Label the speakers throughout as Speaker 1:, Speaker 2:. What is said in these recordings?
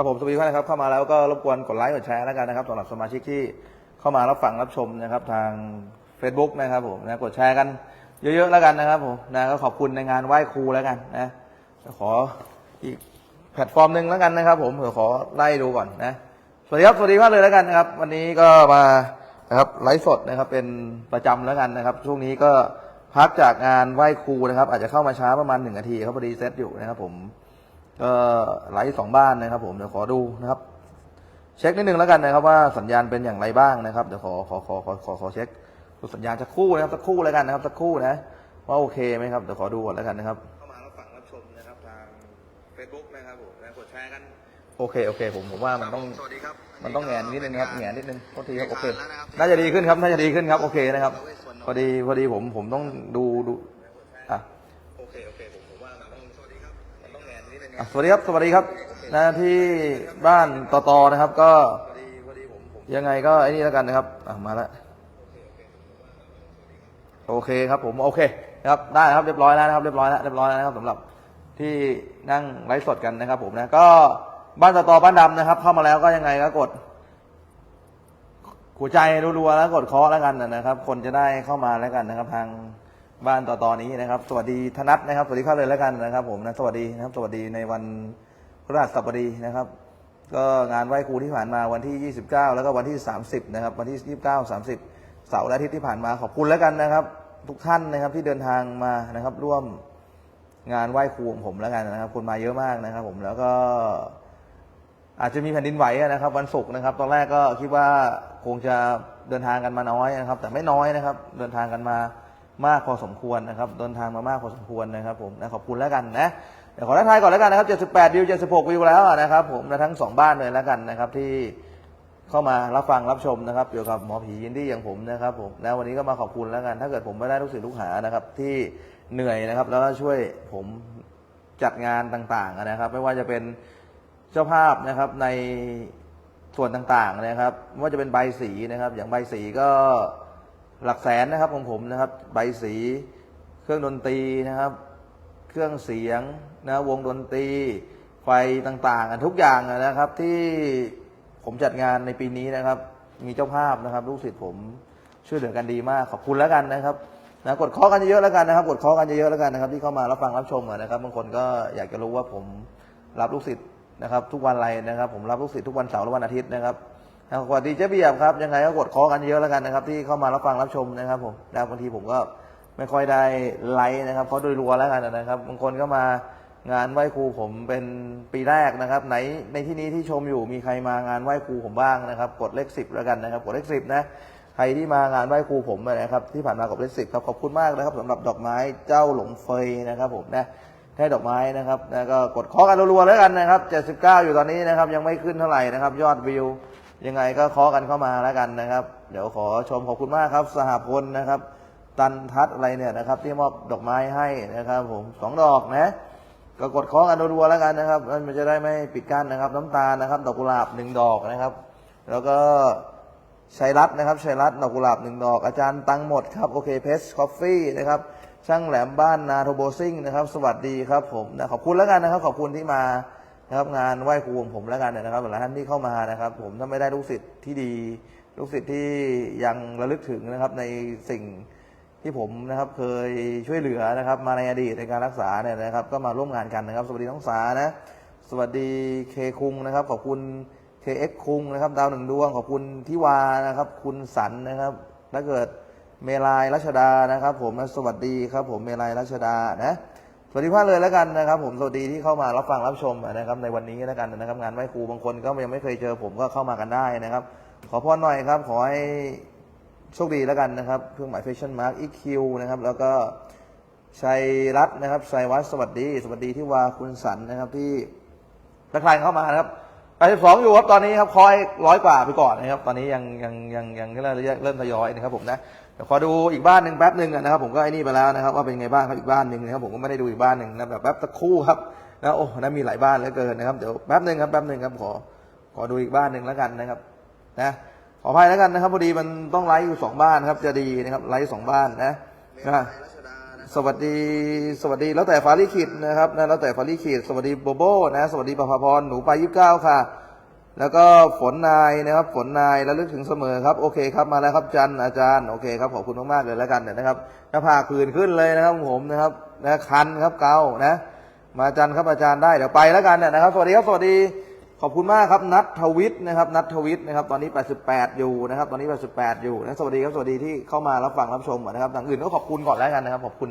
Speaker 1: ครับผมสวัสดีท่านนะครับเข้ามาแล้วก็รบกวนกดไลค์กดแชร์แล้วกันนะครับสำหรับสมาชิกที่เข้ามารับฟังรับชมนะครับทาง Facebook นะครับผมนะกดแชร์กันเยอะๆแล้วกันนะครับผมนะก็ขอบคุณในงานไหว้ครูแล้วกันนะขออีกแพลตฟอร์มหนึ่งแล้วกันนะครับ ผมเผื่อขอไล่ดูก่อนนะสวัสดีครับสวัสดีมากเลยแล้วกันนะครับ วันนี้ก็มานะครับไลฟ์สดนะครับเป็นประจำแล้วกันนะครับ ช่วงนี้ก็พักจากงานไหว้ครูนะครับ อาจจะเข้ามาช้าประมาณหนึ่งนาทีครับพอดีเซตอยู่นะครับผม ก็ไลฟ์สองบ้านนะครับผมเดี๋ยวขอดูนะครับ เช็คนิดนึงแล้วกันนะครับ ว่าสัญญาณเป็นอย่างไรบ้างนะครับเดี๋ยวขอขอขอขอขอขอเช็คดูสัญญาณสักครู่นะครับสักครู่แล้วกันนะครับสักครู่นะว่าโอเคไหมครับเดี๋ยวขอดูก่อนแล้วกันนะครับเข้ามารับฟังรับชมนะครับทาง Facebook นะครับผมนะกดแชร์กันโอเคโอเค ผมผมว่ามันต้อง
Speaker 2: สวัสดีครับ
Speaker 1: มันต้องแหงนนิดนึงครับแหงนนิดนึงโทษทีครับโอเค
Speaker 2: แล้วนะครับ
Speaker 1: น่าจะดีขึ้นครับน่าจะดีขึ้นครับโอเคนะครับพอดีพอดีผมผมต้องดูดูอะ
Speaker 2: โอเคโอเคผมผมว่ามันต้องสวัสดีครับมันต้ อะ
Speaker 1: สวัสดีครับ สวัสดีครับนะที่บ้านต่อตอนะครับ ก็ยังไงก็ไอ้นี่แล้วกันนะครับอะมาแล้วโอเคครับผมโอเคนะครับได้นะครับเรียบร้อยแล้วนะครับเรียบร้อยแล้วเรียบร้อยแล้วนะครับสำหรับที่นั่งไลฟ์สดกันนะครับ ผมนะก็บ้านต่อตอบ้านดำนะครับ เข้ามาแล้วก็ยังไงก็กดหัวใจรัวๆแล้วกดเคาะแล้วกันนะครับ คนจะได้เข้ามาแล้วกันนะครับ ทาง บ้านต่อตอนนี้นะครับ สวัสดีธนัทนะครับ สวัสดีเข้าเลยแล้วกันนะครับ ผมนะสวัสดีนะครับ สวัสดีในวันพฤหัสบดีนะครับ ก็งานไหว้ครูที่ผ่านมาวันที่ 29 แล้วก็วันที่ 30 นะครับ วันที่ 29 30 เสาร์และอาทิตย์ที่ผ่านมาขอบคุณแล้วกันนะครับ ทุกท่านนะครับที่เดินทางมานะครับ ร่วมงานไหว้ครูของผมแล้วกันนะครับคนมาเยอะมากนะครับ ผมแล้วก็อาจจะมีแผ่นดินไหวนะครับวันศุกร์นะครับ ตอนแรกก็คิดว่าคงจะเดินทางกันมาน้อยนะครับ แต่ไม่น้อยนะครับ เดินทางกันมา มากพอสมควรนะครับเดินทางมามากพอสมควรนะครับผมนะขอบคุณแล้วกันนะเดี๋ยวขอทักทายก่อนแล้วกันนะครับ 78 วิว 76 วิวแล้วนะครับผมนะทั้งสองบ้านเลยแล้วกันนะครับที่เข้ามารับฟังรับชมนะครับเกี่ยวกับหมอผียินดี้อย่างผมนะครับผมนะวันนี้ก็มาขอบคุณแล้วกัน ถ้าเกิดผมไม่ได้ลูกศิษย์ลูกหานะครับที่เหนื่อยนะครับแล้วก็ช่วยผมจัดงานต่างๆนะครับ ไม่ว่าจะเป็นเจ้าภาพนะครับในส่วนต่างๆนะครับ ไม่ว่าจะเป็นใบสีนะครับ อย่างใบสีก็ หลักแสนนะครับของผมนะครับ ใบสี เครื่องดนตรีนะครับ เครื่องเสียงนะวงดนตรี ไฟต่างๆอะทุกอย่างนะครับที่ผมจัดงานในปีนี้นะครับ มีเจ้าภาพนะครับ ลูกศิษย์ผมช่วยเหลือกันดีมากขอบคุณแล้วกันนะครับนะกดเคอกันเยอะๆแล้วกันนะครับ กดเคอกันเยอะๆแล้วกันนะครับ ที่เข้ามารับฟังรับชมนะครับบางคนก็อยากจะรู้ว่าผมรับลูกศิษย์นะครับ ทุกวันอะไรนะครับ ผมรับลูกศิษย์ทุกวันเสาร์และวันอาทิตย์นะครับ สวัสดีเจ๊เบียบครับยังไงก็กดคอกันเยอะแล้วกันนะครับ ที่เข้ามารับฟังรับชมนะครับผมนะบางทีผมก็ไม่ค่อยได้ไลค์นะครับเพราะโดยรัวแล้วกันนะครับบางคนก็มางานไหว้ครูผมเป็นปีแรกนะครับ ไหนในที่นี้ที่ชมอยู่มีใครมางานไหว้ครูผมบ้างนะครับ กดเลขสิบแล้วกันนะครับ กดเลขสิบนะใครที่มางานไหว้ครูผมนะครับ ที่ผ่านมากดเลขสิบครับขอบคุณมากนะครับสำหรับดอกไม้เจ้าหลงเฟยนะครับผมนะให้ดอกไม้นะครับแล้วก็กดคาะกันรัวๆแล้วกันนะครับ79อยู่ตอนนี้นะครับยังไม่ขึ้นเท่าไหร่นะครับ ยอดวิว ยังไงก็เคาะกันเข้ามาแล้วกันนะครับ เดี๋ยวขอชมขอบคุณมากครับ สหพลนะครับ ตันทัศอะไรเนี่ยนะครับ ที่มอบดอกไม้ให้นะครับผมสองดอกนะก็กดเคาะกันรัวๆแล้วกันนะครับมันจะได้ไม่ปิดกั้นนะครับ น้ำตาลนะครับ ดอกกุหลาบหนึ่งดอกนะครับ แล้วก็ชัยรัตน์นะครับชัยรัตน์ดอกกุหลาบหนึ่งดอก อาจารย์ตังหมดครับโอเคเพสคอฟฟี่นะครับช่างแหลมบ้านนาโทโบซิ่งนะครับ สวัสดีครับผมนะขอบคุณแล้วกันนะครับ ขอบคุณที่มา นะครับงานไหว้ครูของผมแล้วกันนะครับหลายท่านที่เข้ามานะครับ ผมถ้าไม่ได้ลูกศิษย์ที่ดี ลูกศิษย์ที่ยังระลึกถึงนะครับในสิ่งที่ผมนะครับเคยช่วยเหลือนะครับ มาในอดีตในการรักษาเนี่ยนะครับ ก็มาร่วมงานกันนะครับ สวัสดีน้องสานะสวัสดีเคคุงนะครับ ขอบคุณ KX คุงนะครับดาวหนึ่งดวงขอบคุณทิวานะครับ คุณสันนะครับถ้าเกิดเมลายรัชดานะครับ ผมสวัสดีครับ ผมเมลายรัชดานะ สวัสดีพ่าเลยแล้วกันนะครับ ผมสวัสดีที่เข้ามารับฟังรับชมนะครับในวันนี้แล้วกันนะครับ งานไหว้ครูบางคนก็ยังไม่เคยเจอผมก็เข้ามากันได้นะครับ ขอพรหน่อยครับ ขอให้โชคดีแล้วกันนะครับเครื่องหมาย Fashion Mark EQ นะครับ แล้วก็ชัยรัตน์นะครับชัยวัฒน์สวัสดี สวัสดีที่วาคุณสันนะครับที่ทักทายเข้ามานะครับ82องอยู่ครับตอนนี้ครับคอยร้อยกว่าไปก่อนนะครับ ตอนนี้ยังยังยังยังเริ่มเริ่มทยอยนะครับผมนะ ดี๋ยวขอดูอีกบ้านหนึ่งแป๊บหนึ่งนะครับ ผมก็ไอ้นี่ไปแล้วนะครับ ว่าเป็นไงบ้างครับอีกบ้านหนึ่งนะครับผมก็ไม่ได้ดูอีกบ้านหนึ่งนะแบบแป๊บตะคู่ครับนะโอ้นะมีหลายบ้านเหลือเกินนะครับเดี๋ยวแป๊บหนึ่งครับแป๊บหนึ่งครับขอขอดูอีกบ้านหนึ่งแล้วกันนะครับนะขออภัยแล้วกันนะครับพอดีมันต้องไลฟ์อยู่สองบ้านครับจะดีนะครับไลฟ์สองบ้านนะนะสวัสดีสวัสดีแล้วแต่ฟาริขิดนะครับนะแล้วแต่ฟาริขิดสวัสดีโบโบนะสวัสดีปภพรหนูไปยี่สิบเก้าค่ะ แล้วก็ฝนนายนะครับ ฝนนายระลึกถึงเสมอครับ โอเคครับมาแล้วครับจันอาจารย์โอเคครับขอบคุณมากๆเลยแล้วกันนะครับหน้าผากผื่นขึ้นเลยนะครับผมนะครับนะคันครับเกานะ มาจันครับอาจารย์ได้เดี๋ยวไปแล้วกันเนี่ยนะครับสวัสดีครับสวัสดีขอบคุณมากครับนัททวิทย์นะครับนัททวิทย์นะครับตอนนี้ 88 อยู่นะครับ ตอนนี้ 88 อยู่นะสวัสดีครับสวัสดีที่เข้ามารับฟังรับชมนะครับอย่างอื่นก็ขอบคุณก่อนแล้วกันนะครับขอบคุณ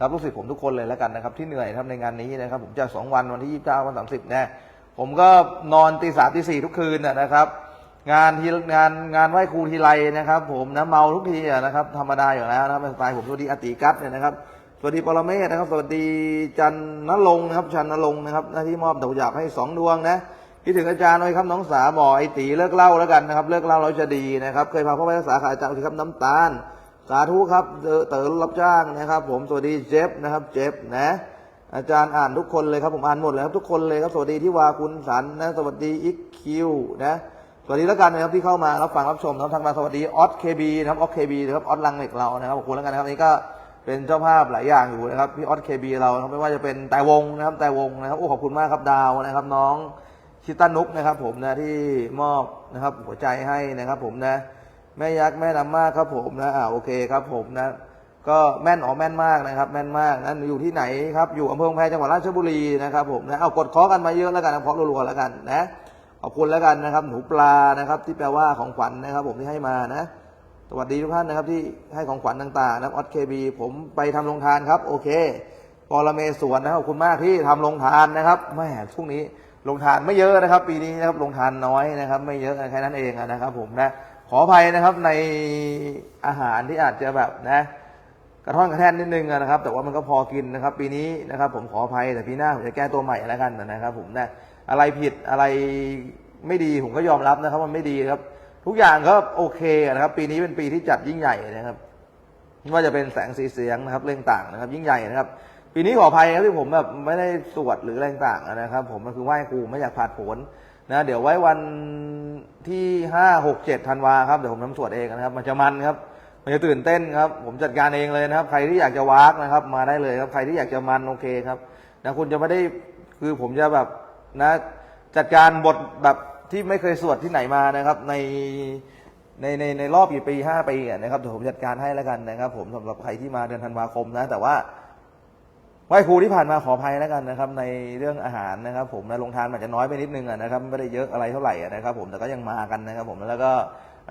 Speaker 1: รับลูกศิษย์ผมทุกคนเลยแล้วกันนะครับที่เหนื่อยทำในงานนี้นะครับผมจากสองวันวันที่ 29 วัน 30นะ ผมก็นอนตีสามตีสี่ทุกคืนนะครับ งานที่งานงานไหว้ครูทีไรนะครับ ผมนะเมาทุกทีนะครับธรรมดาอยู่แล้วนะครับเป็นสไตล์ผมสวัสดีอติกัตเนี่ยนะครับสวัสดีปรเมศนะครับ สวัสดีจันนรงนะครับชันนรงนะครับหน้าที่มอบดอกหยาบให้สองดวงนะคิดถึงอาจารย์หน่อยครับน้องสาบอกไอตีเลิกเล่าแล้วกันนะครับ เลิกเล่าเราจะดีนะครับ เคยพาพ่อไปรักษาขาอาจารย์ครับน้ำตาล สาธุครับเต๋อเต๋อรับจ้างนะครับ ผมสวัสดีเจฟนะครับเจฟนะ อาจารย์อ่านทุกคนเลยครับผมอ่านหมดเลยครับทุกคนเลยครับสวัสดีที่วาคุณสันนะสวัสดีอิกคิวนะสวัสดีแล้วกันนะครับที่เข้ามารับฟังรับชมนะครับทางมาสวัสดีออสเคบีนะครับออสเคบีนะครับออสลังเหล็กเรานะครับขอบคุณแล้วกันนะครับนี่ก็เป็นเจ้าภาพหลายอย่างอยู่นะครับพี่ออสเคบีเราไม่ว่าจะเป็นแต่วงนะครับแต่วงนะครับโอ้ขอบคุณมากครับดาวนะครับ น้องชิตานุกนะครับ ผมนะที่มอบนะครับหัวใจให้นะครับ ผมนะแม่ยักษ์แม่นำมากครับผมนะอ่าโอเคครับผมนะ ก็แม่นอ๋อแม่นมากนะครับ แม่นมากนั้นอยู่ที่ไหนครับ อยู่อำเภอพงแพจังหวัดราชบุรีนะครับผมนะเอากดเคอกันมาเยอะแล้วกันนะเคาะรัวๆแล้วกันนะขอบคุณแล้วกันนะครับ หนูปลานะครับ ที่แปลว่าของขวัญนะครับ ผมที่ให้มานะ สวัสดีทุกท่านนะครับ ที่ให้ของขวัญต่างๆนะออสเคบีผมไปทำโรงทานครับ โอเคปรเมศวรนะครับขอบคุณมากที่ทำโรงทานนะครับแม่ช่วงนี้โรงทานไม่เยอะนะครับ ปีนี้นะครับโรงทานน้อยนะครับ ไม่เยอะแค่นั้นเองนะครับ ผมนะขออภัยนะครับในอาหารที่อาจจะแบบนะ กระท่อนกระแท่นนิดนึงนะครับ แต่ว่ามันก็พอกินนะครับ ปีนี้นะครับ ผมขออภัยแต่ปีหน้าผมจะแก้ตัวใหม่แล้วกันนะครับ ผมนะอะไรผิดอะไรไม่ดีผมก็ยอมรับนะครับ มันไม่ดีครับ ทุกอย่างก็โอเคนะครับ ปีนี้เป็นปีที่จัดยิ่งใหญ่นะครับไม่ว่าจะเป็นแสงสีเสียงนะครับเรื่องต่างนะครับ ยิ่งใหญ่นะครับ ปีนี้ขออภัยครับที่ผมแบบไม่ได้สวดหรืออะไรต่างนะครับ ผมมันคือไหว้ครูไม่อยากผาดผนนะเดี๋ยวไว้วันที่ห้าหกเจ็ดธันวาครับเดี๋ยวผมทำสวดเองนะครับ มันจะมันครับ มันจะตื่นเต้นครับ ผมจัดการเองเลยนะครับ ใครที่อยากจะวากนะครับ มาได้เลยครับ ใครที่อยากจะมันโอเคครับนะคุณจะไม่ได้คือผมจะแบบนะจัดการบทแบบที่ไม่เคยสวดที่ไหนมานะครับ ในในในในรอบกี่ปีห้าปีนะครับเดี๋ยวผมจัดการให้แล้วกันนะครับ ผมสำหรับใครที่มาเดือนธันวาคมนะ แต่ว่าไหว้ครูที่ผ่านมาขออภัยแล้วกันนะครับ ในเรื่องอาหารนะครับ ผมนะลงทานมันจะน้อยไปนิดนึงนะครับไม่ได้เยอะอะไรเท่าไหร่นะครับ ผมแต่ก็ยังมากันนะครับ ผมแล้วก็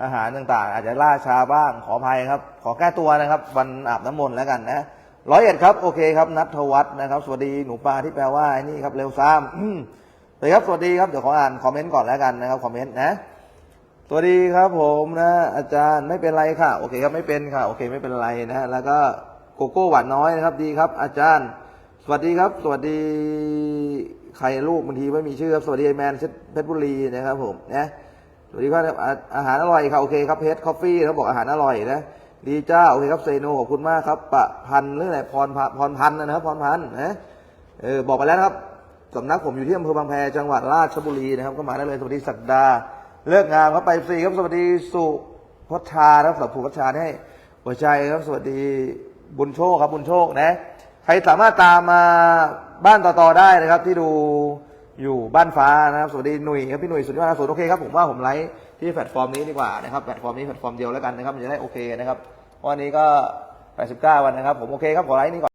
Speaker 1: อาหารต่างๆ อาจจะล่าช้าบ้างขออภัยครับ ขอแก้ตัวนะครับ วันอาบน้ำมนต์แล้วกันนะร้อยเอ็ดครับโอเคครับนัทวัฒน์นะครับ สวัสดีหนูปลาที่แปลว่าไอ้นี่ครับเร็วซ้ำอืมสวัสดีครับสวัสดีครับเดี๋ยวขออ่านคอมเมนต์ก่อนแล้วกันนะครับคอมเมนต์นะสวัสดีครับผมนะอาจารย์ไม่เป็นไรค่ะโอเคครับไม่เป็นค่ะโอเคไม่เป็นไรนะแล้วก็โกโก้หวานน้อยนะครับดีครับ อาจารย์ สวัสดีครับ สวัสดีใครลูกบางทีไม่มีชื่อครับสวัสดีไอแมนเพชรบุรีนะครับผมนะ สวัสดีครับอาหารอร่อยครับโอเคครับเพชรคอฟฟี่เขาบอกอาหารอร่อยนะดีจ้าโอเคครับเซโนขอบคุณมากครับปะพันเรื่องอะไรพรพรพันนะครับพรพันนะเออบอกไปแล้วครับสำนักผมอยู่ที่อำเภอบางแพจังหวัดราชบุรีนะครับก็มาได้เลยสวัสดีสักดาเลิกงามครับไปฟรีครับสวัสดีสุพัชชานะครับสำหรับสุพัชชาให้หัวใจครับสวัสดีบุญโชคครับบุญโชคนะใครสามารถตามมาบ้านต่อๆได้นะครับที่ดู อยู่บ้านฟ้านะครับ สวัสดีหนุ่ยครับพี่หนุ่ยสุดยอดนะสุดโอเคครับผมว่าผมไลฟ์ที่แพลตฟอร์มนี้ดีกว่านะครับแพลตฟอร์มนี้แพลตฟอร์มเดียวแล้วกันนะครับมันจะได้โอเคนะครับวันนี้ก็89วันนะครับผมโอเคครับขอไลฟ์นี้ก่อน